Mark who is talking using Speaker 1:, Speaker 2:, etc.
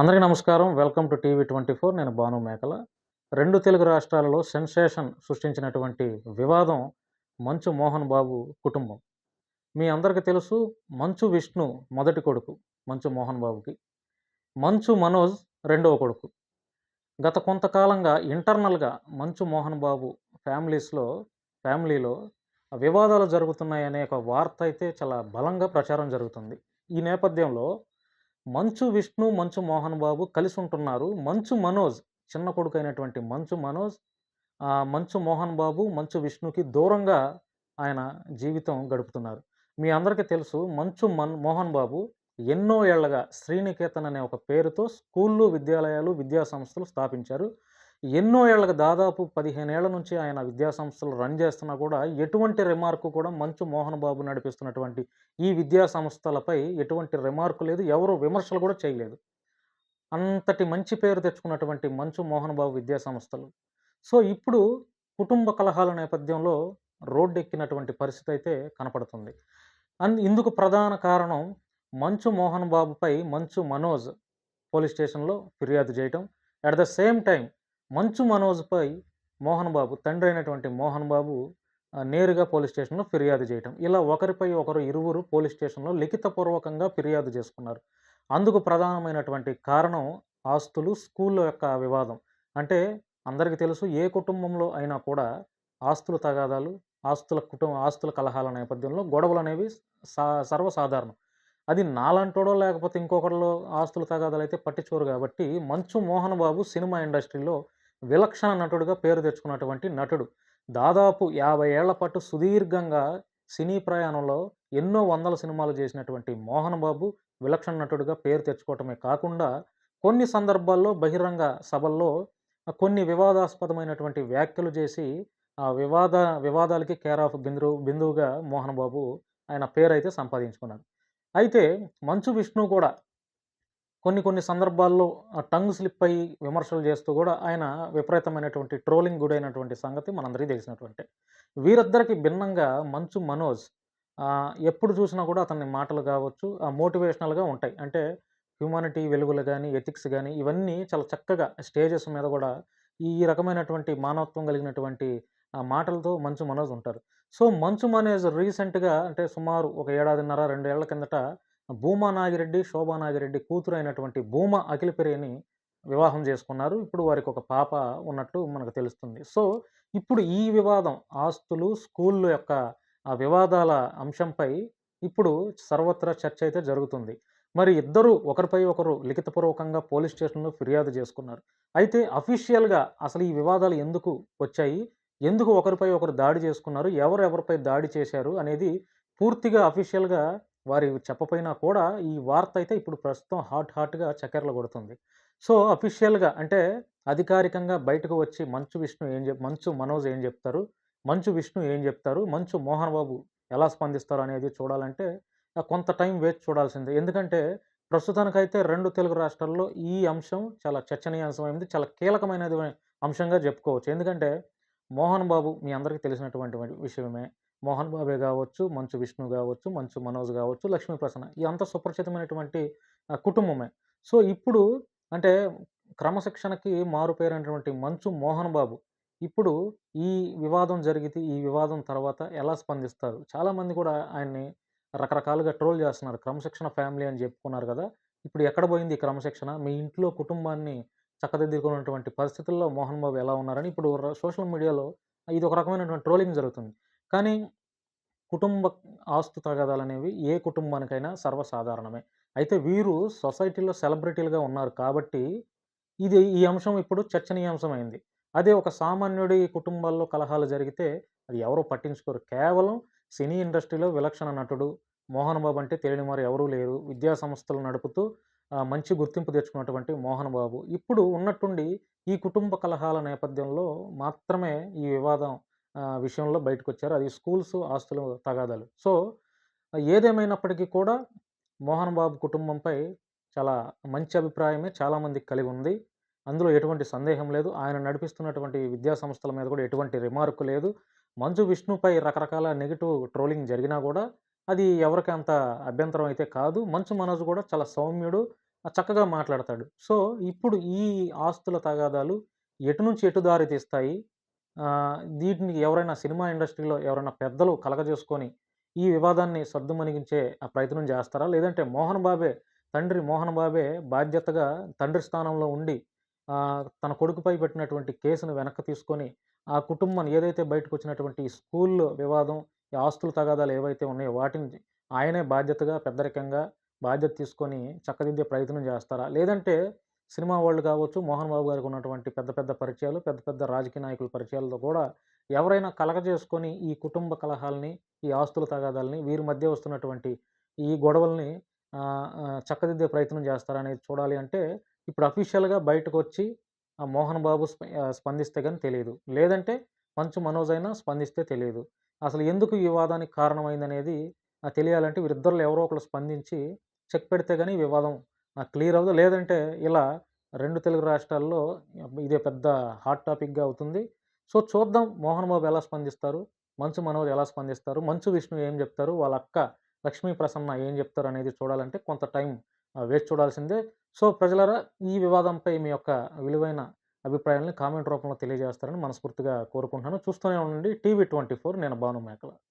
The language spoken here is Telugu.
Speaker 1: అందరికీ నమస్కారం. Welcome to TV twenty four. నేను భాను మేకల. రెండు తెలుగు రాష్ట్రాలలో సెన్సేషన్ సృష్టించినటువంటి వివాదం మంచు మోహన్ బాబు కుటుంబం. మీ అందరికీ తెలుసు మంచు విష్ణు మొదటి కొడుకు మంచు మోహన్ బాబుకి. మంచు మనోజ్ రెండవ కొడుకు. గత కొంతకాలంగా ఇంటర్నల్గా మంచు మోహన్ బాబు ఫ్యామిలీస్లో ఫ్యామిలీలో వివాదాలు జరుగుతున్నాయనే ఒక వార్త అయితే చాలా బలంగా ప్రచారం జరుగుతుంది. ఈ నేపథ్యంలో మంచు విష్ణు మంచు మోహన్ బాబు కలిసి ఉంటున్నారు మంచు మనోజ్ చిన్న కొడుకు అయినటువంటి మంచు మనోజ్. మంచు మోహన్ బాబు మంచు విష్ణుకి దూరంగా ఆయన జీవితం గడుపుతున్నారు. మీ అందరికీ తెలుసు మంచు మన్ మోహన్ బాబు ఎన్నో ఏళ్ళగా శ్రీనికేతన్ అనే ఒక పేరుతో స్కూళ్ళు విద్యాలయాలు విద్యా సంస్థలు స్థాపించారు. ఎన్నో ఏళ్ళకు దాదాపు పదిహేను ఏళ్ళ నుంచి ఆయన విద్యా సంస్థలు రన్ చేస్తున్నా కూడా ఎటువంటి రిమార్కు కూడా మంచు మోహన్ బాబు నడిపిస్తున్నటువంటి ఈ విద్యా సంస్థలపై ఎటువంటి రిమార్కు లేదు ఎవరు విమర్శలు కూడా చేయలేదు. అంతటి మంచి పేరు తెచ్చుకున్నటువంటి మంచు మోహన్ బాబు విద్యా సంస్థలు సో ఇప్పుడు కుటుంబ కలహాల నేపథ్యంలో రోడ్డు ఎక్కినటువంటి పరిస్థితి అయితే కనపడుతుంది. అండ్ ఇందుకు ప్రధాన కారణం మంచు మోహన్ బాబుపై మంచు మనోజ్ పోలీస్ స్టేషన్లో ఫిర్యాదు చేయటం. అట్ ద సేమ్ టైం మంచు మనోజ్పై మోహన్ బాబు తండ్రి అయినటువంటి మోహన్ బాబు నేరుగా పోలీస్ స్టేషన్లో ఫిర్యాదు చేయటం. ఇలా ఒకరిపై ఒకరు ఇరువురు పోలీస్ స్టేషన్లో లిఖితపూర్వకంగా ఫిర్యాదు చేసుకున్నారు. అందుకు ప్రధానమైనటువంటి కారణం ఆస్తులు స్కూళ్ళ యొక్క వివాదం. అంటే అందరికీ తెలుసు ఏ కుటుంబంలో అయినా కూడా ఆస్తుల తగాదాలు ఆస్తుల కుటుంబ ఆస్తుల కలహాల నేపథ్యంలో గొడవలు అనేవి సా సర్వసాధారణం. అది నాలంటోడో లేకపోతే ఇంకొకరిలో ఆస్తుల తగాదాలు అయితే పట్టించుకోరు కాబట్టి మంచు మోహన్ బాబు సినిమా ఇండస్ట్రీలో విలక్షణ నటుడుగా పేరు తెచ్చుకున్నటువంటి నటుడు. దాదాపు యాభై ఏళ్ళ పాటు సుదీర్ఘంగా సినీ ప్రయాణంలో ఎన్నో వందల సినిమాలు చేసినటువంటి మోహన్ బాబు విలక్షణ నటుడుగా పేరు తెచ్చుకోవటమే కాకుండా కొన్ని సందర్భాల్లో బహిరంగ సభల్లో కొన్ని వివాదాస్పదమైనటువంటి వ్యాఖ్యలు చేసి ఆ వివాద వివాదాలకి కేర్ ఆఫ్ బిందు బిందువుగా మోహన్ బాబు ఆయన పేరు అయితే సంపాదించుకున్నారు. అయితే మంచు విష్ణు కూడా కొన్ని కొన్ని సందర్భాల్లో టంగ్ స్లిప్ అయ్యి విమర్శలు చేస్తూ కూడా ఆయన విపరీతమైనటువంటి ట్రోలింగ్ గురైనటువంటి సంగతి మనందరికీ తెలిసినటువంటి. వీరిద్దరికి భిన్నంగా మంచు మనోజ్ ఎప్పుడు చూసినా కూడా అతని మాటలు కావచ్చు ఆ మోటివేషనల్గా ఉంటాయి. అంటే హ్యూమానిటీ వెలుగులు కానీ ఎథిక్స్ కానీ ఇవన్నీ చాలా చక్కగా స్టేజెస్ మీద కూడా ఈ రకమైనటువంటి మానవత్వం కలిగినటువంటి ఆ మాటలతో మంచు మనోజ్ ఉంటారు. సో మంచు మనోజ్ రీసెంట్గా అంటే సుమారు ఒక ఏడాదిన్నర రెండేళ్ళ కిందట భూమా నాగిరెడ్డి శోభా నాగిరెడ్డి కూతురు అయినటువంటి భూమ అఖిలప్రియని వివాహం చేసుకున్నారు. ఇప్పుడు వారికి ఒక పాప ఉన్నట్టు మనకు తెలుస్తుంది. సో ఇప్పుడు ఈ వివాదం ఆస్తులు స్కూళ్ళు యొక్క ఆ వివాదాల అంశంపై ఇప్పుడు సర్వత్రా చర్చ అయితే జరుగుతుంది. మరి ఇద్దరు ఒకరిపై ఒకరు లిఖితపూర్వకంగా పోలీస్ స్టేషన్లో ఫిర్యాదు చేసుకున్నారు. అయితే అఫీషియల్గా అసలు ఈ వివాదాలు ఎందుకు వచ్చాయి? ఎందుకు ఒకరిపై ఒకరు దాడి చేసుకున్నారు? ఎవరు ఎవరిపై దాడి చేశారు? అనేది పూర్తిగా అఫీషియల్గా వారి చెప్పపోయినా కూడా ఈ వార్త అయితే ఇప్పుడు ప్రస్తుతం హాట్ హాట్గా చక్కెరలు కొడుతుంది. సో అఫీషియల్గా అంటే అధికారికంగా బయటకు వచ్చి మంచు విష్ణు ఏం చెప్ మంచు మనోజ్ ఏం చెప్తారు? మంచు విష్ణు ఏం చెప్తారు? మంచు మోహన్ బాబు ఎలా స్పందిస్తారు అనేది చూడాలంటే కొంత టైం వేచి చూడాల్సిందే. ఎందుకంటే ప్రస్తుతానికైతే రెండు తెలుగు రాష్ట్రాల్లో ఈ అంశం చాలా చర్చనీయాంశమైంది చాలా కీలకమైనది అంశంగా చెప్పుకోవచ్చు. ఎందుకంటే మోహన్ బాబు మీ అందరికీ తెలిసినటువంటి విషయమే. మోహన్ బాబే కావచ్చు మంచు విష్ణు కావచ్చు మంచు మనోజ్ కావచ్చు లక్ష్మీ ప్రసన్న. ఈ అంత సుపరిచితమైనటువంటి కుటుంబమే. సో ఇప్పుడు అంటే క్రమశిక్షణకి మారుపేరైనటువంటి మంచు మోహన్ బాబు ఇప్పుడు ఈ వివాదం జరిగితే ఈ వివాదం తర్వాత ఎలా స్పందిస్తారు? చాలామంది కూడా ఆయన్ని రకరకాలుగా ట్రోల్ చేస్తున్నారు. క్రమశిక్షణ ఫ్యామిలీ అని చెప్పుకున్నారు కదా. ఇప్పుడు ఎక్కడ పోయింది ఈ క్రమశిక్షణ? మీ ఇంట్లో కుటుంబాన్ని చక్కదిద్దుకున్నటువంటి పరిస్థితుల్లో మోహన్ బాబు ఎలా ఉన్నారని ఇప్పుడు సోషల్ మీడియాలో ఇది ఒక రకమైనటువంటి ట్రోలింగ్ జరుగుతుంది. కానీ కుటుంబ ఆస్తు తగాదాలు అనేవి ఏ కుటుంబానికైనా సర్వసాధారణమే. అయితే వీరు సొసైటీలో సెలబ్రిటీలుగా ఉన్నారు కాబట్టి ఇది ఈ అంశం ఇప్పుడు చర్చనీయాంశమైంది. అదే ఒక సామాన్యుడి కుటుంబాల్లో కలహాలు జరిగితే అది ఎవరు పట్టించుకోరు. కేవలం సినీ ఇండస్ట్రీలో విలక్షణ నటుడు మోహన్ బాబు అంటే తెలియని వారు ఎవరూ లేరు. విద్యా సంస్థలు నడుపుతూ మంచి గుర్తింపు తెచ్చుకున్నటువంటి మోహన్ బాబు. ఇప్పుడు ఉన్నట్టుండి ఈ కుటుంబ కలహాల నేపథ్యంలో మాత్రమే ఈ వివాదం విషయంలో బయటకు వచ్చారు అది స్కూల్స్ ఆస్తుల తగాదాలు. సో ఏదేమైనప్పటికీ కూడా మోహన్ బాబు కుటుంబంపై చాలా మంచి అభిప్రాయమే చాలామందికి కలిగి ఉంది. అందులో ఎటువంటి సందేహం లేదు. ఆయన నడిపిస్తున్నటువంటి విద్యా సంస్థల మీద కూడా ఎటువంటి రిమార్కు లేదు. మంచు విష్ణుపై రకరకాల నెగిటివ్ ట్రోలింగ్ జరిగినా కూడా అది ఎవరికి అంత అభ్యంతరం అయితే కాదు. మంచు మనోజ్ కూడా చాలా సౌమ్యుడు చక్కగా మాట్లాడతాడు. సో, ఇప్పుడు ఈ ఆస్తుల తగాదాలు ఎటు నుంచి ఎటు దారి తీస్తాయి? దీటిని ఎవరైనా సినిమా ఇండస్ట్రీలో ఎవరైనా పెద్దలు కలగజేసుకొని, ఈ వివాదాన్ని సద్దుమణిగించే ప్రయత్నం చేస్తారా? లేదంటే మోహన్ బాబే తండ్రి మోహన్ బాబే బాధ్యతగా తండ్రి స్థానంలో ఉండి తన కొడుకుపై పెట్టినటువంటి కేసును వెనక్కి తీసుకొని, ఆ కుటుంబాన్ని ఏదైతే బయటకొచ్చినటువంటి వచ్చినటువంటి స్కూల్ వివాదం, ఈ ఆస్తుల తగాదాలు ఏవైతే ఉన్నాయో వాటిని ఆయనే బాధ్యతగా పెద్దరికంగా బాధ్యత తీసుకొని చక్కదిద్దే ప్రయత్నం చేస్తారా? లేదంటే సినిమా వాళ్ళు కావచ్చు, మోహన్ బాబు గారికి ఉన్నటువంటి పెద్ద పెద్ద పరిచయాలు, పెద్ద పెద్ద రాజకీయ నాయకుల పరిచయాలతో కూడా ఎవరైనా కలగజేసుకొని ఈ కుటుంబ కలహాల్ని, ఈ ఆస్తుల తగాదాలని వీరి మధ్య వస్తున్నటువంటి ఈ గొడవల్ని చక్కదిద్దే ప్రయత్నం చేస్తారనేది చూడాలి అంటే, ఇప్పుడు అఫీషియల్‌గా బయటకొచ్చి వచ్చి మోహన్ బాబు స్ప స్పందిస్తే కానీ తెలియదు లేదంటే మంచు మనోజ్ అయినా స్పందిస్తే తెలియదు అసలు ఎందుకు ఈ వివాదానికి కారణమైందనేది తెలియాలంటే వీరిద్దరిలో ఎవరో ఒకరు స్పందించి చెక్ పెడితే కానీ వివాదం నాకు క్లియర్ అవ్వదు. లేదంటే ఇలా రెండు తెలుగు రాష్ట్రాల్లో ఇదే పెద్ద హాట్ టాపిక్‌గా అవుతుంది. సో, చూద్దాం మోహన్ బాబు ఎలా స్పందిస్తారు? మంచు మనోజ్ ఎలా స్పందిస్తారు? మంచు విష్ణు ఏం చెప్తారు వాళ్ళ అక్క లక్ష్మీ ప్రసన్న ఏం జెప్తారనేది చూడాలంటే కొంత టైం వేచి చూడాల్సిందే. సో, ప్రజలరా ఈ వివాదంపై మీ యొక్క విలువైన అభిప్రాయాలను కామెంట్ రూపంలో తెలియజేస్తారని మనస్ఫూర్తిగా కోరుకుంటున్నాను. చూస్తూనే ఉండండి టీవీ 24 నేను భాను మేకల.